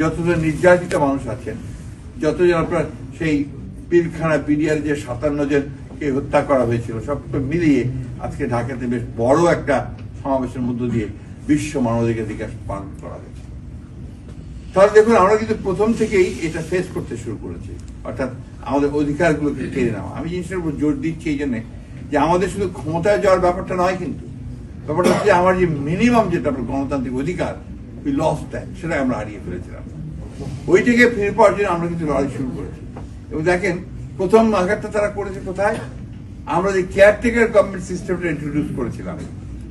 যতজন নির্যাতিত মানুষ আছেন, যতজন আপনার সেই পিলখানা পিডিয়ার যে সাতান্ন জনকে হত্যা করা হয়েছিল, সব মিলিয়ে আজকে ঢাকাতে বেশ বড় একটা সমাবেশের মধ্য দিয়ে বিশ্ব মানবাধিকার দিবস পালন করা হয়েছে। তাহলে দেখুন, আমরা কিন্তু প্রথম থেকেই এটা ফেস করতে শুরু করেছি। অর্থাৎ আমাদের অধিকারগুলোকে কেড়ে নেওয়া। আমি জিনিসটার উপর জোর দিচ্ছি এই জন্যে যে আমাদের শুধু ক্ষমতায় যাওয়ার ব্যাপারটা নয় কিন্তু, ব্যাপারটা হচ্ছে আমার যে মিনিমাম যেটা গণতান্ত্রিক অধিকার ওই লস দেয় সেটা আমরা হারিয়ে ফেলেছিলাম। ওইটাকে ফিরে পাওয়ার জন্য আমরা কিন্তু লড়াই শুরু করেছি। এবং দেখেন প্রথম আঘাতটা তারা করেছে কোথায়? আমরা যে কেয়ারটেকার গভর্নমেন্ট সিস্টেমটা ইন্ট্রোডিউস করেছিলাম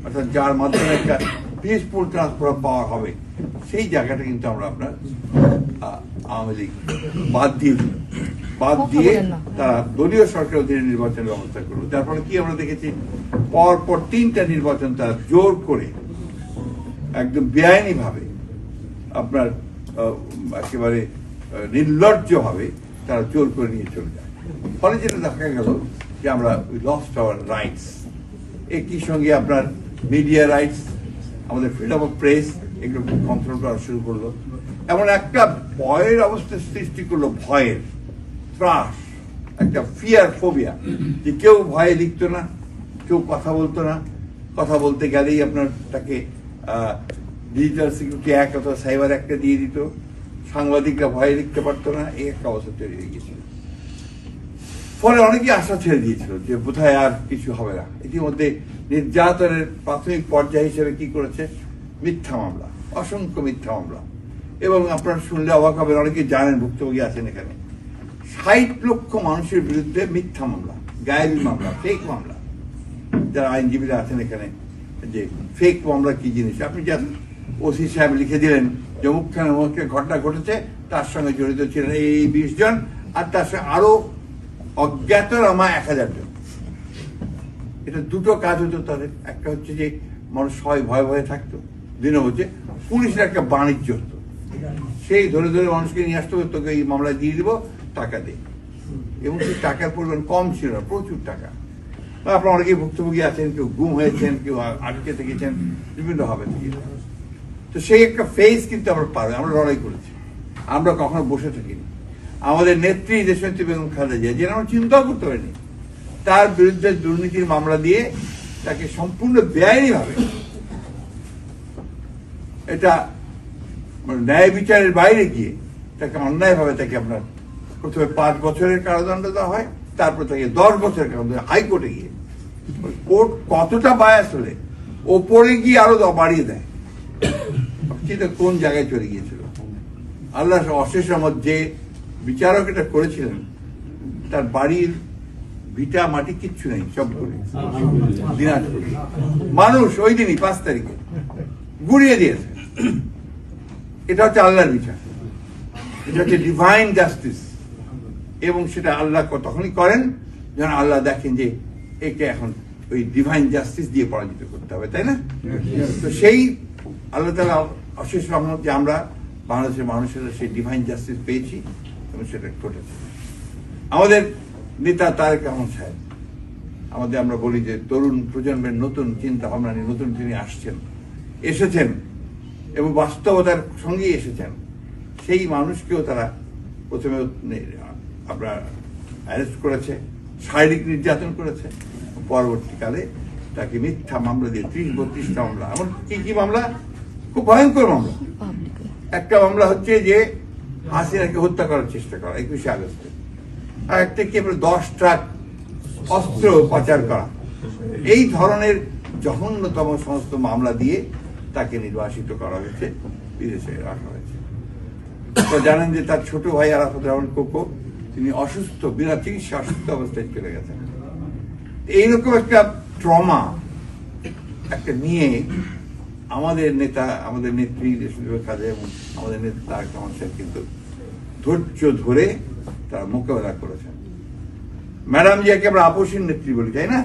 অর্থাৎ যার মাধ্যমে একটা পিসফুল ট্রান্সফার পাওয়ার হবে সেই জায়গাটা কিন্তু আমরা আপনার আওয়ামী লীগ বাদ দিয়ে দিল। বাদ দিয়ে তারা দলীয় সরকার অধীনে নির্বাচনের ব্যবস্থা করল। যার ফলে কি আমরা দেখেছি পর পর তিনটা নির্বাচন তারা জোর করে একদম বেআইনি ভাবে আপনার একেবারে নির্লজ্জ ভাবে তারা জোর করে নিয়ে চলে যায়। ফলে যেটা দেখা গেল যে আমরা লস্ট আওয়ার রাইটস একই সঙ্গে আপনার মিডিয়া রাইটস আমাদের ফ্রিডম অফ প্রেস এগুলো কন্ট্রোল করা শুরু করল। এমন একটা ভয়ের অবস্থা সৃষ্টি করল, ভয়ের ত্রাস, একটা ফিয়ার ফোবিয়া যে কেউ ভয়ে লিখতো না, কেউ কথা বলতো না। কথা বলতে গেলেই আপনার তাকে ডিজিটাল সিকিউরিটি অ্যাক্ট অথবা সাইবার অ্যাক্টে দিয়ে দিত? সাংবাদিকরা ভয়ে লিখতে পারতো না, এই একটা অবস্থা তৈরি হয়ে গেছিল ফলে অনেকেই আশা ছেড়ে দিয়েছিল যে বোধহয় আর কিছু হবে না। ইতিমধ্যে নির্যাতনের প্রাথমিক পর্যায় হিসেবে কি করেছে? মিথ্যা মামলা, অসংখ্য মিথ্যা মামলা। এবং আপনারা শুনলে অবাক হবেন অনেকে জানেন, ভুক্তভোগী আছেন এখানে। ষাট লক্ষ মানুষের বিরুদ্ধে মিথ্যা মামলা, গায়েবী মামলা ফেক মামলা। যারা আইনজীবীরা আছেন এখানে, যে ফেক মামলা কি জিনিস? আপনি জানেন? ওসি সাহেব লিখে দিলেন যে, মুখখানে মুখে ঘটনা ঘটেছে, তার সঙ্গে জড়িত ছিলেন এই বিশ জন, আর তার সঙ্গে আরও অজ্ঞাতনামা এক হাজার জন। এটা দুটো কাজ হতো তাদের। একটা হচ্ছে যে, মানুষ সবাই ভয়ে ভয়ে থাকতো। নম্বর হচ্ছে, পুলিশের একটা বাণিজ্য হতো। সেই ধরে ধরে মানুষকে নিয়ে আসতে হবে তোকে এই মামলায় দিয়ে দিব, টাকা দে। এবং সেই টাকার পরিমাণ কম ছিল না, প্রচুর টাকা। আপনার অনেকেই ভুক্তভোগী আছেন, কেউ গুম হয়েছেন, কেউ আটকে থেকেছেন, বিভিন্ন ভাবে। থেকে তো সেই একটা ফেস কিন্তু আমরা পার আমরা লড়াই করেছি। আমরা কখনো বসে থাকিনি। আমাদের নেত্রী দেশনেত্রী বেগম খালেদা জিয়া যেটা আমরা চিন্তাও করতে পারিনি, তার বিরুদ্ধে দুর্নীতির মামলা দিয়ে তাকে সম্পূর্ণ বেআইনি ভাবে এটা মানে ন্যায় বিচারের বাইরে গিয়ে তাকে অন্যায়ভাবে তাকে আপনার প্রথমে পাঁচ বছরের কারাদণ্ড দেওয়া হয়, তারপর তাকে দশ বছরের কারাদণ্ড হাইকোর্টে গিয়ে, কোর্ট কতটা বায়াস হলে ওপরে গিয়ে আরও বাড়িয়ে দেয়। সেটা কোন জায়গায় চলে গিয়েছিল? আল্লাহ অশেষ রহমত যে বিচারক এটা করেছিলেন তার বাড়ির ভিটা মাটি কিচ্ছু নেই সব করে দিনাজপুর। মানুষ ওই দিনই পাঁচ তারিখে গুড়িয়ে দিয়েছে। এটা হচ্ছে আল্লাহর বিচার। এটা হচ্ছে ডিভাইন জাস্টিস এবং সেটা আল্লাহ তখনই করেন যখন আল্লাহ দেখেন যে একে এখন ওই ডিভাইন জাস্টিস দিয়ে পরাজিত করতে হবে তাই না? তো সেই আল্লাহ তালা অশেষ রহমত যে আমরা বাংলাদেশের মানুষের সেই ডিভাইন জাস্টিস পেয়েছি এবং সেটা ঘটেছে। আমাদের নেতা তারেক রহমান সাহেব, আমাদের আমরা বলি যে তরুণ প্রজন্মের নতুন চিন্তা ভাবনা নিয়ে, নতুন তিনি আসছেন, এসেছেন এবং বাস্তবতার সঙ্গেই এসেছেন। সেই মানুষকেও তারা প্রথমে আপনার অ্যারেস্ট করেছে, শারীরিক নির্যাতন করেছে, পরবর্তীকালে তাকে মিথ্যা মামলা দিয়ে, ত্রিশ বত্রিশটা মামলা এমন কি কি মামলা? খুব ভয়ঙ্কর মামলা। একটা মামলা হচ্ছে যে হাসিনাকে হত্যা করার চেষ্টা করা, একুশে আগস্টে। আর একটা কি দশ ট্রাক অস্ত্র পাচার করা। এই ধরনের জঘন্যতম সমস্ত মামলা দিয়ে তাকে নির্বাসিত করা হয়েছে, বিদেশে রাখা হয়েছে। জানেন যে তার ছোট ভাই আরাফাত রহমান কোকো, তিনি অসুস্থ, বিনা চিকিৎসা অসুস্থ অবস্থায় চলে গেছেন। এইরকম একটা ট্রমা একটা নিয়ে আমাদের নেতা আমাদের নেত্রী কাজে এবং আমাদের নেতা তারেক রহমান সাহেব কিন্তু ধৈর্য ধরে তারা মোকাবেলা করেছেন। ম্যাডাম জিয়াকে আমরা আপসীন নেত্রী বলি তাই না?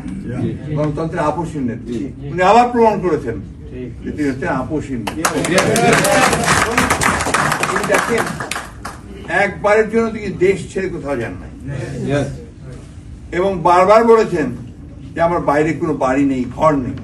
গণতন্ত্রের আপসীন নেত্রী। উনি আবার প্রমাণ করেছেন তিনি হচ্ছেন আপসীন। দেখেন একবারের জন্য তিনি দেশ ছেড়ে কোথাও যান নাই। এবং বারবার বলেছেন যে আমার বাইরে কোনো বাড়ি নেই ঘর নেই।